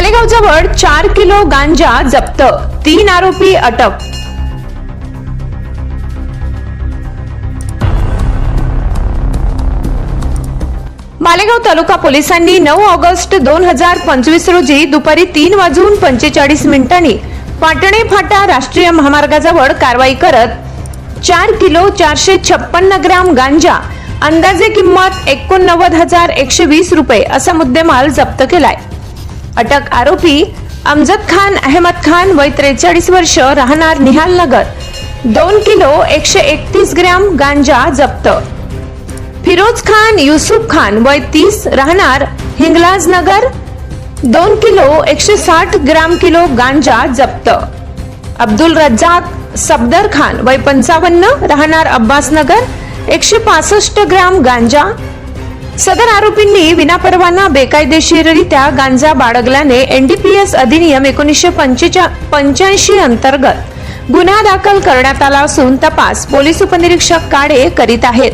मालेगाव जवळ चार किलो गांजा जप्त. तीन आरोपी अटक. मालेगाव तालुका पोलिसांनी नऊ ऑगस्ट दोन हजार पंचवीस रोजी दुपारी तीन वाजून पंचेचाळीस मिनिटांनी पाटणे फाटा राष्ट्रीय महामार्गाजवळ कारवाई करत चार किलो चारशे छप्पन्न ग्राम गांजा अंदाजे किंमत एकोणनव्वद हजार एकशे वीस रुपये असा मुद्देमाल जप्त केलाय. अटक आरोपी अमजद खान अहमद खान वय त्रेचाळीस वर्ष राहणार निहाल नगर. दोन किलो एकशे एकतीस ग्रॅम गांजा जप्त. फिरोज खान युसुफ खान वय तीस राहणार हिंगलाज नगर. दोन किलो एकशे साठ ग्राम किलो गांजा जप्त. अब्दुल रज्जाक सफदर खान वय पंचावन्न राहणार अब्बासनगर एकशे पासष्ट ग्राम गांजा सदर आरोपींनी विनापरवाना बेकायदेशीररित्या गांजा बाळगल्याने एनडीपीएस अधिनियम एकोणीसशे पंच्याऐंशी अंतर्गत गुन्हा दाखल करण्यात आला असून तपास पोलीस उपनिरीक्षक काळे करीत आहेत.